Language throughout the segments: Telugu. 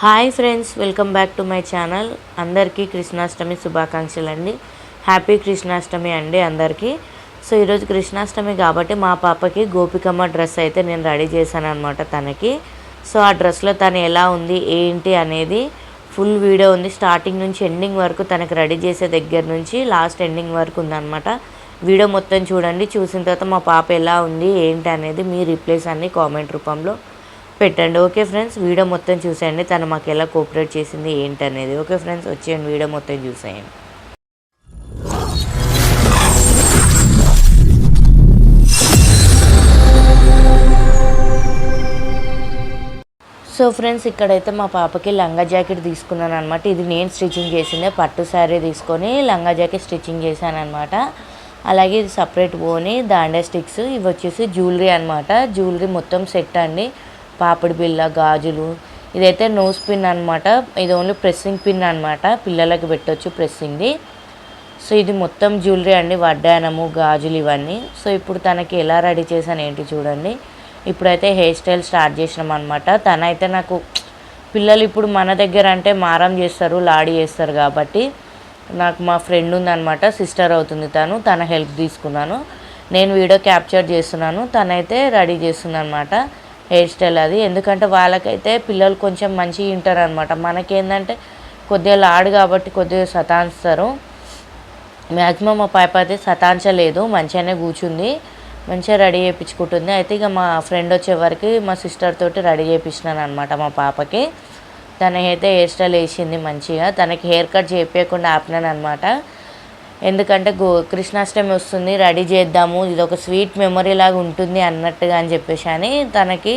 Hi friends welcome back to my channel. అందరికీ కృష్ణాష్టమి శుభాకాంక్షలు అండి. హ్యాపీ కృష్ణాష్టమి అండి అందరికీ. సో ఈరోజు కృష్ణాష్టమి కాబట్టి మా పాపకి గోపికమ్మ డ్రెస్ అయితే నేను రెడీ చేశాను అనమాట తనకి. సో ఆ డ్రెస్లో తను ఎలా ఉంది ఏంటి అనేది ఫుల్ వీడియో ఉంది. స్టార్టింగ్ నుంచి ఎండింగ్ వరకు తనకి రెడీ చేసే దగ్గర నుంచి లాస్ట్ ఎండింగ్ వరకు ఉందన్నమాట. వీడియో మొత్తం చూడండి. చూసిన తర్వాత మా పాప ఎలా ఉంది ఏంటి అనేది మీ రిప్లైస్ అన్ని కామెంట్ రూపంలో పెట్టండి. ఓకే ఫ్రెండ్స్ వీడియో మొత్తం చూసేయండి. తను మాకు ఎలా కోఆపరేట్ చేసింది ఏంటనేది. ఓకే ఫ్రెండ్స్ వచ్చేయండి వీడియో మొత్తం చూసేయండి. సో ఫ్రెండ్స్ ఇక్కడైతే మా పాపకి లంగా జాకెట్ తీసుకున్నాను అనమాట ఇది నేను స్టిచ్చింగ్ చేసిందే పట్టు శారీ తీసుకొని లంగా జాకెట్ స్టిచ్చింగ్ చేశాను అనమాట అలాగే ఇది సపరేట్ పోని దాండే స్టిక్స్. ఇవి వచ్చేసి జ్యువెలరీ అనమాట జ్యువెలరీ మొత్తం సెట్ అండి. పాపిడి బిళ్ళ గాజులు. ఇదైతే నోస్ పిన్ అనమాట ఇది ఓన్లీ ప్రెస్సింగ్ పిన్ అనమాట పిల్లలకి పెట్టొచ్చు ప్రెస్సింగ్ది సో ఇది మొత్తం జ్యువెలరీ అండి. వడ్డానము గాజులు ఇవన్నీ. సో ఇప్పుడు తనకి ఎలా రెడీ చేశాను ఏంటి చూడండి. ఇప్పుడైతే హెయిర్ స్టైల్ స్టార్ట్ చేసినాం అనమాట తనైతే నాకు పిల్లలు ఇప్పుడు మన దగ్గర అంటే మారం చేస్తారు లాడి చేస్తారు కాబట్టి నాకు మా ఫ్రెండ్ ఉందనమాట సిస్టర్ అవుతుంది తను. తన హెల్ప్ తీసుకున్నాను. నేను వీడియో క్యాప్చర్ చేస్తున్నాను. తనైతే రెడీ చేస్తుంది అనమాట హెయిర్ స్టైల్ అది. ఎందుకంటే వాళ్ళకైతే పిల్లలు కొంచెం మంచిగా వింటారు అనమాట మనకేంటంటే కొద్దిగా లాడు కాబట్టి కొద్దిగా సతాయిస్తారు మ్యాక్సిమం మా పాప అయితే సతాంచలేదు మంచిగానే కూర్చుంది. మంచిగా రెడీ చేయించుకుంటుంది. అయితే ఇక మా ఫ్రెండ్ వచ్చేవరకు మా సిస్టర్ తోటి రెడీ చేయించినాను అనమాట మా పాపకి. తనకైతే హెయిర్ స్టైల్ వేసింది మంచిగా. తనకి హెయిర్ కట్ చేపించకుండా ఆపినాను అనమాట ఎందుకంటే గో కృష్ణాష్టమి వస్తుంది రెడీ చేద్దాము ఇది ఒక స్వీట్ మెమరీ లాగా ఉంటుంది అన్నట్టుగా అని చెప్పేసి అని తనకి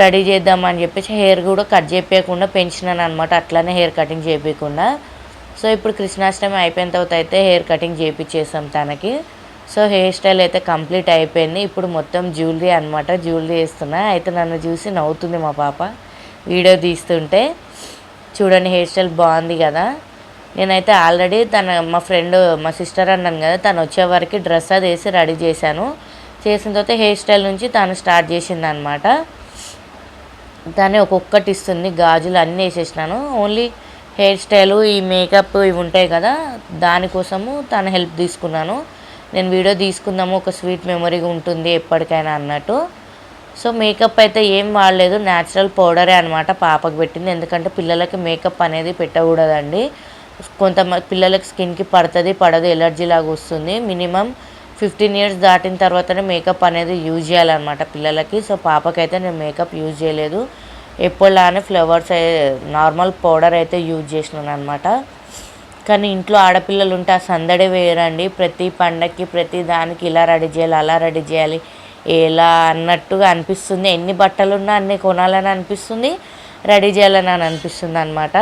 రెడీ చేద్దామని చెప్పేసి హెయిర్ కూడా కట్ చేయకుండా పెంచినాను అనమాట అట్లానే హెయిర్ కటింగ్ చేయకుండా సో ఇప్పుడు కృష్ణాష్టమి అయిపోయిన తర్వాత అయితే హెయిర్ కటింగ్ చేయించేసాం తనకి. సో హెయిర్ స్టైల్ అయితే కంప్లీట్ అయిపోయింది. ఇప్పుడు మొత్తం జ్యువెలరీ అనమాట జ్యువెలరీ వేస్తున్నా. అయితే నన్ను చూసి నవ్వుతుంది మా పాప. వీడియో తీస్తుంటే. చూడండి హెయిర్ స్టైల్ బాగుంది కదా. నేనైతే ఆల్రెడీ తన మా ఫ్రెండ్ మా సిస్టర్ అన్నాను కదా తను వచ్చే డ్రెస్ అది వేసి రెడీ చేశాను. చేసిన తర్వాత హెయిర్ స్టైల్ నుంచి తను స్టార్ట్ చేసింది అనమాట తనే ఒక్కొక్కటి ఇస్తుంది గాజులు అన్నీ వేసేసినాను. ఓన్లీ హెయిర్ స్టైలు ఈ మేకప్ ఇవి ఉంటాయి కదా దానికోసము తన హెల్ప్ తీసుకున్నాను. నేను వీడియో తీసుకుందాము ఒక స్వీట్ మెమరీగా ఉంటుంది ఎప్పటికైనా అన్నట్టు. సో మేకప్ అయితే ఏం వాడలేదు న్యాచురల్ పౌడరే అనమాట పాపకు పెట్టింది. ఎందుకంటే పిల్లలకి మేకప్ అనేది పెట్టకూడదండి. కొంతమంది పిల్లలకి స్కిన్కి పడుతుంది పడదు ఎలర్జీ లాగా వస్తుంది. మినిమం ఫిఫ్టీన్ ఇయర్స్ దాటిన తర్వాతనే మేకప్ అనేది యూజ్ చేయాలన్నమాట పిల్లలకి. సో పాపకైతే నేను మేకప్ యూజ్ చేయలేదు. ఎప్పుడులానే ఫ్లవర్స్ నార్మల్ పౌడర్ అయితే యూజ్ చేసినాను అనమాట కానీ ఇంట్లో ఆడపిల్లలు ఉంటే ఆ సందడి వేయరండి ప్రతి పండక్కి ప్రతి దానికి ఇలా రెడీ చేయాలి అలా రెడీ చేయాలి. ఎలా అన్నట్టుగా అనిపిస్తుంది. ఎన్ని బట్టలు ఉన్నా అన్ని కొనాలని అనిపిస్తుంది రెడీ చేయాలని అని అనిపిస్తుంది అనమాట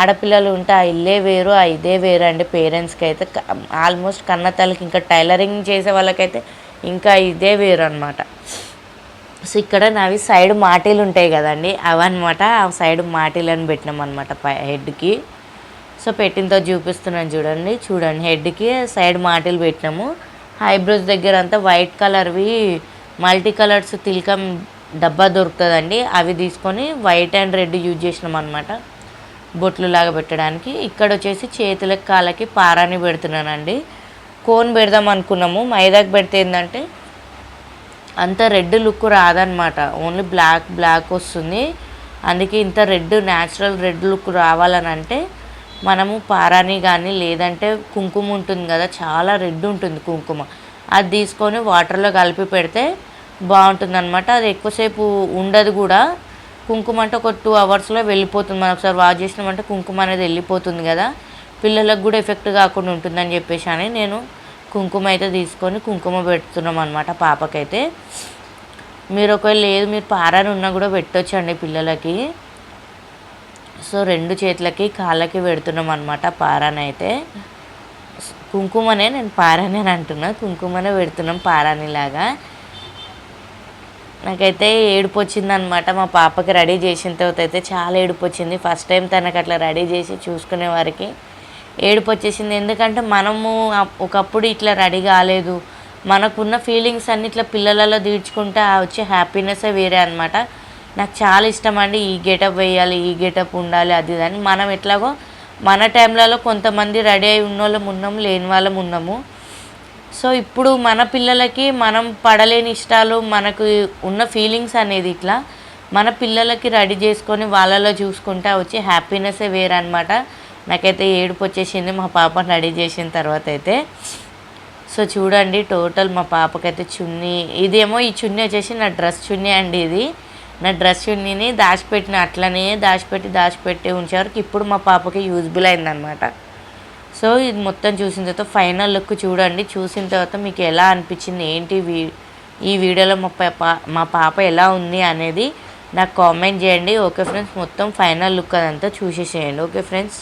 ఆడపిల్లలు ఉంటే ఆ ఇల్లే వేరు ఆ ఇదే వేరు అండి పేరెంట్స్కి అయితే ఆల్మోస్ట్ కన్న తల్లికి ఇంకా టైలరింగ్ చేసే వాళ్ళకైతే ఇంకా ఇదే వేరు అనమాట సో ఇక్కడ నావి సైడ్ మాటీలు ఉంటాయి కదండి అవన్నమాట. ఆ సైడ్ మాటీలను పెట్టినాం అనమాట పై హెడ్కి. సో పెట్టినతో చూపిస్తున్నాను చూడండి చూడండి హెడ్కి సైడ్ మాటలు పెట్టినాము. ఐబ్రోస్ దగ్గర అంతా వైట్ కలర్వి మల్టీ కలర్స్ తిలకం డబ్బా దొరుకుతుందండి అవి తీసుకొని వైట్ అండ్ రెడ్ యూజ్ చేసినాం అనమాట బొట్లు లాగా పెట్టడానికి. ఇక్కడ వచ్చేసి చేతులకు కాళ్ళకి పారాని పెడుతున్నానండి. కోన్ పెడదాం అనుకున్నాము. మైదాకి పెడితే ఏంటంటే అంత రెడ్ లుక్ రాదనమాట ఓన్లీ బ్లాక్ బ్లాక్ వస్తుంది. అందుకే ఇంత రెడ్ న్యాచురల్ రెడ్ లుక్ రావాలని అంటే మనము పారాని కానీ లేదంటే కుంకుమ ఉంటుంది కదా చాలా రెడ్ ఉంటుంది కుంకుమ. అది తీసుకొని వాటర్లో కలిపి పెడితే బాగుంటుంది అనమాట అది ఎక్కువసేపు ఉండదు కూడా. కుంకుమ అంటే ఒక టూ అవర్స్లో వెళ్ళిపోతుంది. మనం ఒకసారి వాష్ చేసినామంటే కుంకుమ అనేది వెళ్ళిపోతుంది కదా. పిల్లలకు కూడా ఎఫెక్ట్ కాకుండా ఉంటుందని చెప్పేసి అని నేను కుంకుమ అయితే తీసుకొని కుంకుమ పెడుతున్నాం అనమాట పాపకైతే. మీరు ఒకవేళ లేదు మీరు పారాని ఉన్నా కూడా పెట్టొచ్చండి పిల్లలకి. సో రెండు చేతులకి కాళ్ళకి పెడుతున్నాం అనమాట పారానైతే కుంకుమనే నేను పారానే అని అంటున్నా. కుంకుమనే పెడుతున్నాం పారానిలాగా నాకైతే ఏడుపు వచ్చిందనమాట మా పాపకి రెడీ చేసిన తర్వాత అయితే చాలా ఏడుపు వచ్చింది ఫస్ట్ టైం తనకు అట్లా రెడీ చేసి చూసుకునే వారికి ఏడుపు వచ్చేసింది ఎందుకంటే మనము ఒకప్పుడు ఇట్లా రెడీ కాలేదు. మనకున్న ఫీలింగ్స్ అన్ని ఇట్లా పిల్లలలో తీర్చుకుంటే ఆ వచ్చే హ్యాపీనెస్సే వేరే అనమాట నాకు చాలా ఇష్టం అండి ఈ గెటప్ వేయాలి ఈ గెటప్ ఉండాలి అది అని. మనం ఎట్లాగో మన టైంలలో కొంతమంది రెడీ అయి ఉన్న వాళ్ళం ఉన్నాము లేని వాళ్ళం ఉన్నాము. సో ఇప్పుడు మన పిల్లలకి మనం పడలేని ఇష్టాలు మనకు ఉన్న ఫీలింగ్స్ అనేది ఇట్లా మన పిల్లలకి రెడీ చేసుకొని వాళ్ళలో చూసుకుంటా వచ్చి హ్యాపీనెస్సే వేరనమాట నాకైతే ఏడుపు వచ్చేసింది మా పాప రెడీ చేసిన తర్వాత అయితే. సో చూడండి టోటల్ మా పాపకైతే చున్నీ ఇదేమో ఈ చున్నీ వచ్చేసి నా డ్రెస్ చున్నీ అండి ఇది. నా డ్రెస్ చున్నీని దాచిపెట్టిన అట్లనే దాచిపెట్టి దాచిపెట్టి ఉంచారు ఇప్పుడు మా పాపకి యూజ్బుల్ అయిందనమాట సో ఇది మొత్తం చూసిన తర్వాత ఫైనల్ లుక్ చూడండి. చూసిన తర్వాత మీకు ఎలా అనిపించింది? ఏంటి వీ ఈ వీడియోలో మా పాప మా పాప ఎలా ఉంది అనేది నాకు కామెంట్ చేయండి. ఓకే ఫ్రెండ్స్ మొత్తం ఫైనల్ లుక్ అదంతా చూసేసేయండి. Okay friends.